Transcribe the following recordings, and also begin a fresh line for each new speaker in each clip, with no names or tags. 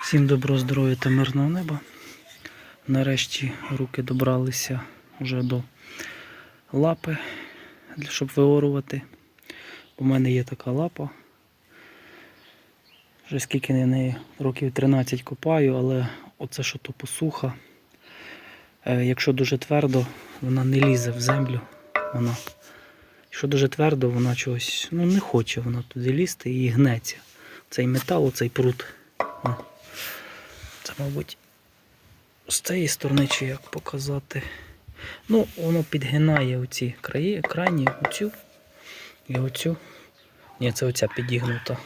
Всім доброго здоров'я та мирного неба. Нарешті руки добралися вже до лапи, щоб виорувати. У мене є така лапа. Вже скільки я неї років 13 копаю, але оце що то посуха. Е, Якщо дуже твердо, вона не лізе в землю. Вона. Якщо дуже твердо, вона чогось ну, не хоче вона туди лізти і гнеться. Цей метал, цей прут. Це, мабуть, з цієї сторони чи як показати. Ну, воно підгинає оці краї, крайні, оцю і оцю. Ні, це оця підігнута.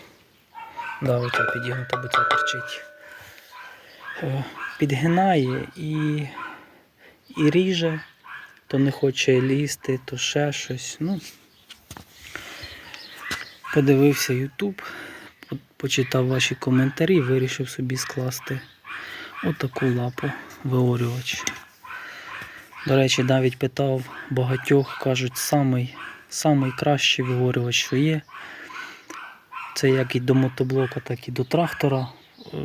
Да, оця підігнута, бо ця торчить. Е, Підгинає і, і ріже, то не хоче лізти, то ще щось. Ну, подивився YouTube, почитав ваші коментарі, вирішив собі скласти отаку лапу виорювач. До речі, навіть питав багатьох, кажуть, самий, самий кращий виорювач, що є. Це як і до мотоблока, так і до трактора. Е,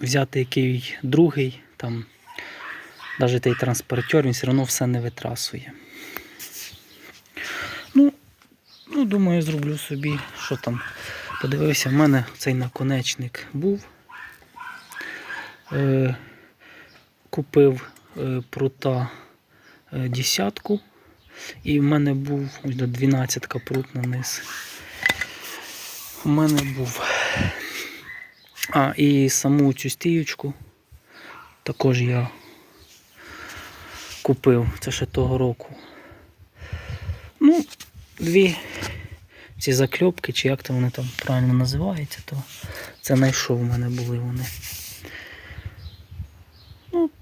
Взяти який другий, там, навіть той транспортер, він все одно все не витрасує. Ну, ну, думаю, зроблю собі, що там. Подивився, в мене цей наконечник був. Е, купив е, прута е, десятку. І в мене був ось до 12 прут на низ. У мене був. А, і саму цю стіючку також я купив. Це ще того року. Ну, дві ці закльопки, чи як то вони там правильно називаються, то це знайшов у мене були вони.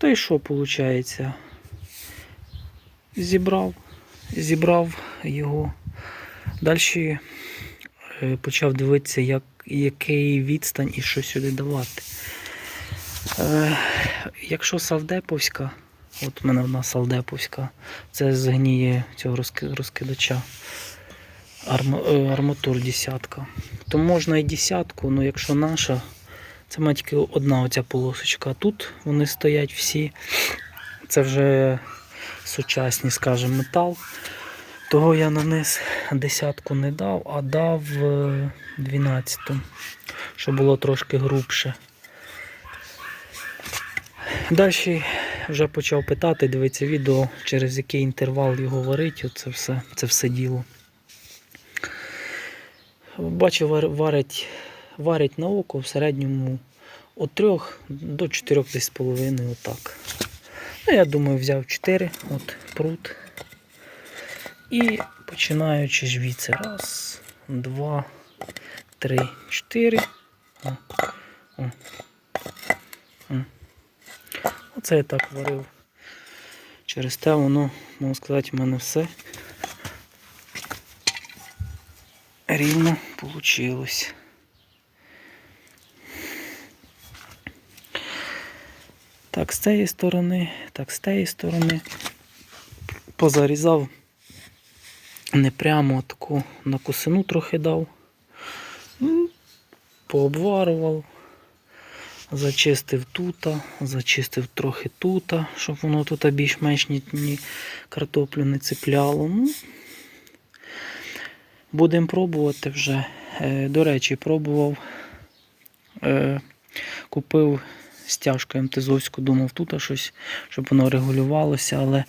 Ну, та й що виходить? Зібрав, зібрав його. Далі почав дивитися, як, який відстань і що сюди давати. Е, якщо Савдеповська, от у мене одна Салдеповська, це згніє цього розкидача е, арматур десятка. То можна і десятку, але якщо наша, це має одна оця полосочка. Тут вони стоять всі. Це вже сучасний, скажімо, метал. Того я на низ десятку не дав, а дав е, 12, щоб було трошки грубше. Далі вже почав питати, дивитися відео, через який інтервал його варить, оце все, це все діло. Бачу, вар- варить, варить на око в середньому від 3 до 4 десь з половиною отак. Ну, я думаю, взяв 4, от прут. І починаючи звідси. Раз, два, три, чотири. Оце я так варив. Через те воно, можна сказати, в мене все рівно вийшло. Так, з цієї сторони, так, з цієї сторони. Позарізав не прямо таку на косину трохи дав. Пообварував, зачистив тута, зачистив трохи тута, щоб воно тут більш-менш ні, ні картоплю не цепляло. Ну, Будемо пробувати вже. Е, До речі, пробував, е, купив стяжку МТЗовську, думав тут щось, щоб воно регулювалося, але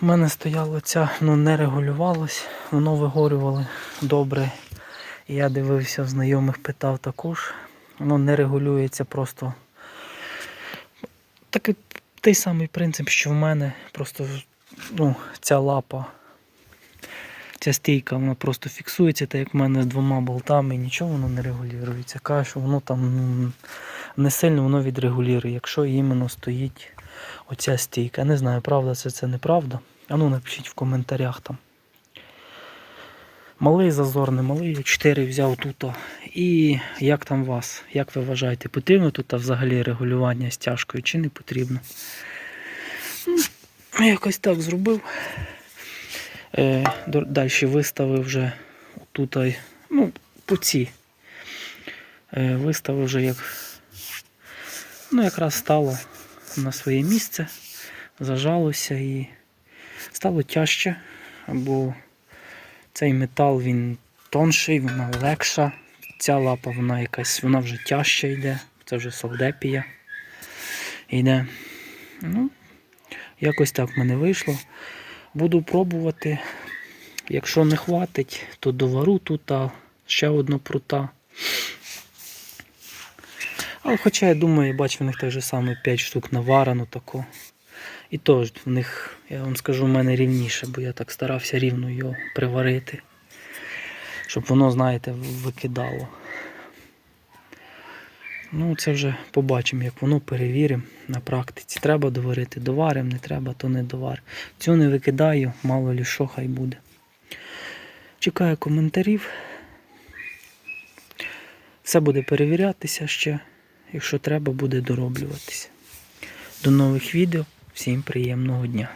в мене стояло ця, ну не регулювалось, воно вигорювало добре. Я дивився в знайомих, питав також. Воно не регулюється просто. Такий той самий принцип, що в мене. Просто ну, ця лапа, ця стійка, вона просто фіксується, так як в мене з двома болтами, нічого воно не регулюється. Каже, що воно там не сильно воно відрегулює, якщо іменно стоїть оця стійка. Не знаю, правда це це неправда. А ну напишіть в коментарях там. Малий зазор, не малий, я 4 взяв тут. І як там вас? Як ви вважаєте, потрібно тут взагалі регулювання стяжкою чи не потрібно? Ну, якось так зробив. Е, Далі виставив вже тут, ну, по ці. Е, виставив вже як Ну, якраз стало на своє місце, зажалося і стало тяжче, бо цей метал він тонший, вона легша. Ця лапа вона якась, вона вже тяжча йде. Це вже солдепія йде. Ну, якось так в мене вийшло. Буду пробувати. Якщо не хватить, то довару тут а, ще одну прута. Але хоча я думаю, бачу, в них так же само 5 штук наварено тако. І теж в них, я вам скажу, в мене рівніше, бо я так старався рівно його приварити. Щоб воно, знаєте, викидало. Ну, це вже побачимо, як воно перевіримо на практиці. Треба доварити, доваримо, не треба, то не доваримо. Цю не викидаю, мало лі що хай буде. Чекаю коментарів. Все буде перевірятися ще. Якщо треба, буде дороблюватися. До нових відео. Всім приємного дня!